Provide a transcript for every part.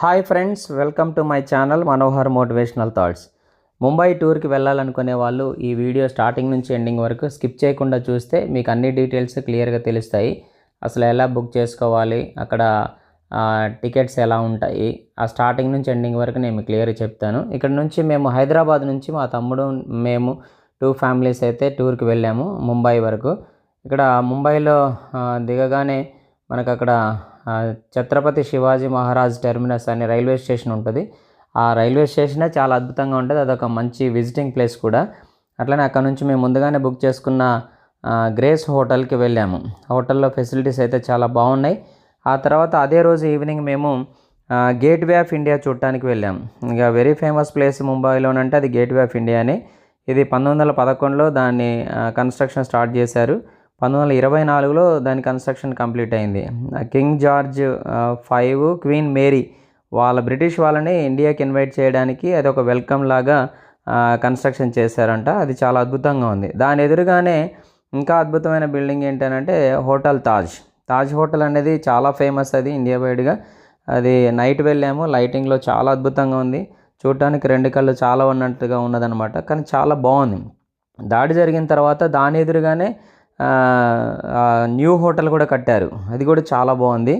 Hi friends welcome to my channel Manohar motivational thoughts. Mumbai టూర్కి వెళ్ళాలనుకునే వాళ్ళు ఈ వీడియో స్టార్టింగ్ నుంచి ఎండింగ్ వరకు స్కిప్ చేయకుండా చూస్తే మీకు అన్ని డీటెయిల్స్ క్లియర్గా తెలుస్తాయి. అసలు ఎలా బుక్ చేసుకోవాలి అక్కడ టికెట్స్ ఎలా ఉంటాయి ఆ స్టార్టింగ్ నుంచి ఎండింగ్ వరకు నేను క్లియర్గా చెప్తాను. ఇక్కడ నుంచి మేము హైదరాబాద్ నుంచి మా తమ్ముడు మేము టూ ఫ్యామిలీస్ అయితే టూర్కి వెళ్ళాము ముంబై వరకు. ఇక్కడ ముంబైలో దిగగానే మనకు అక్కడ ఛత్రపతి శివాజీ మహారాజ్ టెర్మినస్ అనే రైల్వే స్టేషన్ ఉంటుంది. ఆ రైల్వే స్టేషనే చాలా అద్భుతంగా ఉంటుంది. అదొక మంచి విజిటింగ్ ప్లేస్ కూడా. అట్లనే అక్కడ నుంచి మేము ముందుగానే బుక్ చేసుకున్న గ్రేస్ హోటల్కి వెళ్ళాము. హోటల్లో ఫెసిలిటీస్ అయితే చాలా బాగున్నాయి. ఆ తర్వాత అదే రోజు ఈవినింగ్ మేము గేట్ వే ఆఫ్ ఇండియా చూడటానికి వెళ్ళాం. ఇక వెరీ ఫేమస్ ప్లేస్ ముంబైలోనంటే అది గేట్ వే ఆఫ్ ఇండియా అని ఇది పంతొమ్మిది వందల పదకొండులో దాన్ని కన్స్ట్రక్షన్ స్టార్ట్ చేశారు. పంతొమ్మిది వందల ఇరవై నాలుగులో దాని కన్స్ట్రక్షన్ కంప్లీట్ అయింది. King George five queen Mary వాళ్ళ బ్రిటిష్ వాళ్ళని ఇండియాకి ఇన్వైట్ చేయడానికి అది ఒక వెల్కమ్ లాగా కన్స్ట్రక్షన్ చేశారంట. అది చాలా అద్భుతంగా ఉంది. దాని ఎదురుగానే ఇంకా అద్భుతమైన బిల్డింగ్ ఏంటంటే హోటల్ తాజ్. తాజ్ హోటల్ అనేది చాలా ఫేమస్ అది ఇండియా వైడ్గా. అది నైట్ వెళ్ళాము లైటింగ్లో చాలా అద్భుతంగా ఉంది. చూడటానికి రెండు కళ్ళు చాలా ఉన్నట్టుగా ఉన్నదనమాట కానీ చాలా బాగుంది. దాడి జరిగిన తర్వాత దాని ఎదురుగానే న్యూ హోటల్ కూడా కట్టారు. అది కూడా చాలా బాగుంది.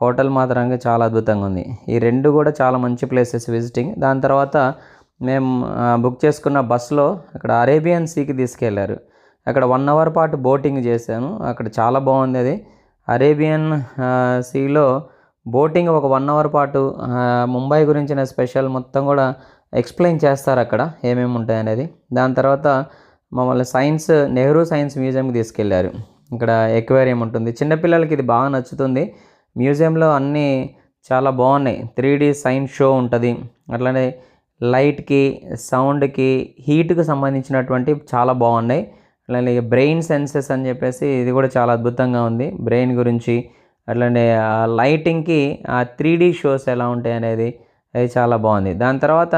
హోటల్ మాత్రంగా చాలా అద్భుతంగా ఉంది. ఈ రెండు కూడా చాలా మంచి ప్లేసెస్ విజిటింగ్ దాని తర్వాత మేము బుక్ చేసుకున్న బస్సులో అక్కడ అరేబియన్ సీకి తీసుకెళ్ళారు. అక్కడ వన్ అవర్ పాటు బోటింగ్ చేశాను. అక్కడ చాలా బాగుంది అది. అరేబియన్ సీలో బోటింగ్ ఒక వన్ అవర్ పాటు ముంబై గురించిన స్పెషల్ మొత్తం కూడా ఎక్స్ప్లెయిన్ చేస్తారు అక్కడ ఏమేమి ఉంటాయనేది. దాని తర్వాత మమ్మల్ని సైన్స్ నెహ్రూ సైన్స్ మ్యూజియంకి తీసుకెళ్ళారు ఇక్కడ ఎక్వేరియం ఉంటుంది. చిన్నపిల్లలకి ఇది బాగా నచ్చుతుంది. మ్యూజియంలో అన్నీ చాలా బాగున్నాయి. త్రీ డీ సైన్స్ షో ఉంటుంది. అట్లనే లైట్కి సౌండ్కి హీట్కి సంబంధించినటువంటి చాలా బాగున్నాయి. అట్లనే బ్రెయిన్ సెన్సెస్ అని చెప్పేసి ఇది కూడా చాలా అద్భుతంగా ఉంది. బ్రెయిన్ గురించి అట్లనే ఆ లైటింగ్కి ఆ త్రీ డీ షోస్ ఎలా ఉంటాయి అనేది అది చాలా బాగుంది. దాని తర్వాత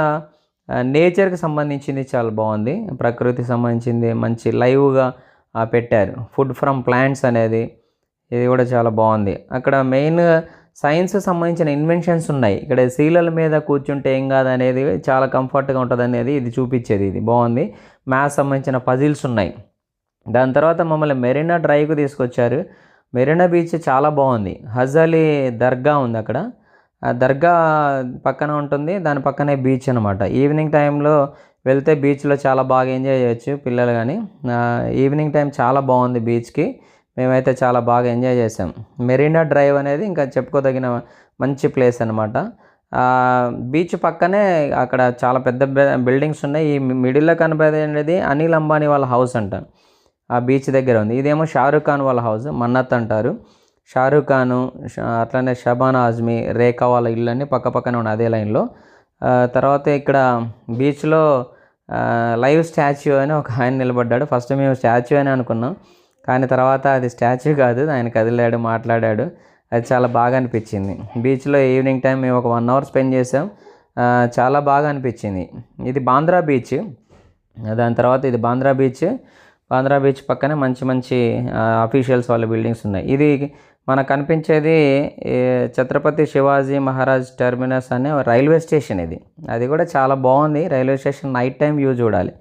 నేచర్కి సంబంధించింది చాలా బాగుంది. ప్రకృతికి సంబంధించింది మంచి లైవ్గా పెట్టారు. ఫుడ్ ఫ్రమ్ ప్లాంట్స్ అనేది ఇది కూడా చాలా బాగుంది. అక్కడ మెయిన్ సైన్స్ సంబంధించిన ఇన్వెన్షన్స్ ఉన్నాయి. ఇక్కడ శీలల మీద కూర్చుంటే ఏం కాదు అనేది చాలా కంఫర్ట్గా ఉంటుంది అనేది ఇది చూపించేది ఇది. బాగుంది. మ్యాథ్స్ సంబంధించిన పజిల్స్ ఉన్నాయి. దాని తర్వాత మమ్మల్ని మెరీనా డ్రైవ్కి తీసుకొచ్చారు. మెరీనా బీచ్ చాలా బాగుంది. హజాలి దర్గా ఉంది అక్కడ. దర్గా పక్కన ఉంటుంది దాని పక్కనే బీచ్ అనమాట ఈవినింగ్ టైంలో వెళ్తే బీచ్లో చాలా బాగా ఎంజాయ్ చేయొచ్చు పిల్లలు కానీ ఈవినింగ్ టైం చాలా బాగుంది బీచ్కి మేమైతే చాలా బాగా ఎంజాయ్ చేసాం. మెరీనా డ్రైవ్ అనేది ఇంకా చెప్పుకోదగిన మంచి ప్లేస్ అనమాట బీచ్ పక్కనే అక్కడ చాలా పెద్ద బిల్డింగ్స్ ఉన్నాయి. ఈ మిడిల్లో కనపడేది అనిల్ అంబానీ వాళ్ళ హౌస్ అంట. ఆ బీచ్ దగ్గర ఉంది. ఇదేమో షారుఖ్ ఖాన్ వాళ్ళ హౌస్ మన్నత్ అంటారు. షారూఖ్ ఖాన్ ష- అట్లనే షబానా ఆజ్మీ రేఖా వాళ్ళ ఇల్లు పక్క పక్కనే ఉన్నాయి అదే లైన్లో. తర్వాత ఇక్కడ బీచ్లో లైవ్ స్టాచ్యూ అని ఒక ఆయన నిలబడ్డాడు. ఫస్ట్ మేము స్టాచ్యూ అని అనుకున్నాం. కానీ తర్వాత అది స్టాచ్యూ కాదు ఆయన కదిలాడు మాట్లాడాడు. అది చాలా బాగా అనిపించింది. బీచ్లో ఈవినింగ్ టైం మేము ఒక వన్ అవర్ స్పెండ్ చేసాం. చాలా బాగా అనిపించింది. ఇది బాంద్రా బీచ్. దాని తర్వాత ఇది బాంద్రా బీచ్. బాంద్రా బీచ్ పక్కనే మంచి మంచి అఫీషియల్స్ వాళ్ళ బిల్డింగ్స్ ఉన్నాయి. ఇది మనకు కనిపించేది ఛత్రపతి శివాజీ మహారాజ్ టెర్మినస్ అనే రైల్వే స్టేషన్ ఇది. అది కూడా చాలా బాగుంది. Railway station night time view చూడాలి.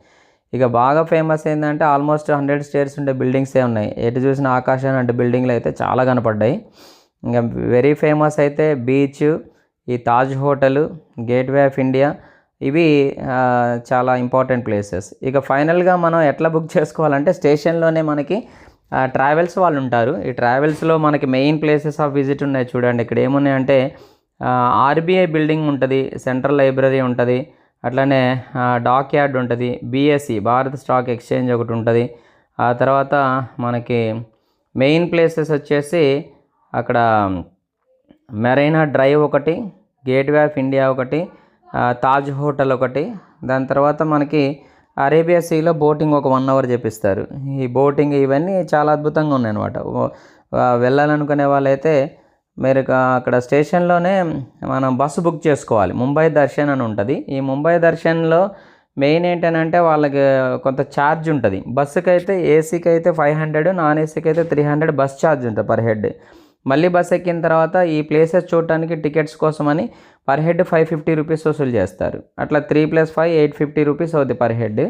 ఇక బాగా ఫేమస్ ఏంటంటే ఆల్మోస్ట్ హండ్రెడ్ స్టేర్స్ ఉండే బిల్డింగ్సే ఉన్నాయి. ఎటు చూసిన ఆకాశం అంటే బిల్డింగ్లు అయితే చాలా కనపడ్డాయి. ఇంకా వెరీ ఫేమస్ అయితే బీచ్ ఈ Taj hotel gateway of India ఇవి చాలా ఇంపార్టెంట్ ప్లేసెస్. ఇక ఫైనల్గా మనం ఎట్లా బుక్ చేసుకోవాలంటే స్టేషన్లోనే మనకి ట్రావెల్స్ వాళ్ళు ఉంటారు ఈ ట్రావెల్స్లో మనకి మెయిన్ ప్లేసెస్ ఆఫ్ విజిట్ ఉన్నాయి చూడండి. ఇక్కడ ఏమున్నాయంటే ఆర్బీఐ బిల్డింగ్ ఉంటుంది సెంట్రల్ లైబ్రరీ ఉంటుంది అట్లనే డాక్ యార్డ్ ఉంటుంది బీఎస్సి భారత్ స్టాక్ ఎక్స్చేంజ్ ఒకటి ఉంటుంది. ఆ తర్వాత మనకి మెయిన్ ప్లేసెస్ వచ్చేసి అక్కడ మెరైనా డ్రైవ్ ఒకటి గేట్వే ఆఫ్ ఇండియా ఒకటి తాజ్ హోటల్ ఒకటి. దాని తర్వాత మనకి అరేబియా సీలో బోటింగ్ ఒక వన్ అవర్ చేపిస్తారు ఈ బోటింగ్ ఇవన్నీ చాలా అద్భుతంగా ఉన్నాయి అనమాట వెళ్ళాలనుకునే వాళ్ళైతే మీరు అక్కడ స్టేషన్లోనే మనం బస్సు బుక్ చేసుకోవాలి. ముంబై దర్శన్ అని ఉంటుంది. ఈ ముంబై దర్శన్లో మెయిన్ ఏంటంటే వాళ్ళకి కొంత ఛార్జ్ ఉంటుంది. బస్సుకి అయితే ఏసీకి అయితే ఫైవ్ హండ్రెడ్ నాన్ ఏసీకి అయితే త్రీ హండ్రెడ్ బస్ ఛార్జ్ ఉంటుంది పర్ హెడ్. మళ్ళీ బస్ ఎక్కిన తర్వాత ఈ ప్లేసెస్ చూడటానికి టికెట్స్ కోసమని per head five fifty rupees వసూలు చేస్తారు. అట్లా three plus five eight fifty rupees అవుతుంది పర్ హెడ్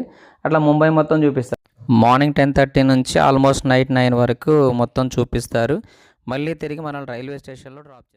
అట్లా ముంబై మొత్తం చూపిస్తారు. మార్నింగ్ టెన్ థర్టీ నుంచి ఆల్మోస్ట్ నైట్ నైన్ వరకు మొత్తం చూపిస్తారు. మళ్ళీ తిరిగి మనల్ని రైల్వే స్టేషన్లో డ్రాప్ చేస్తారు.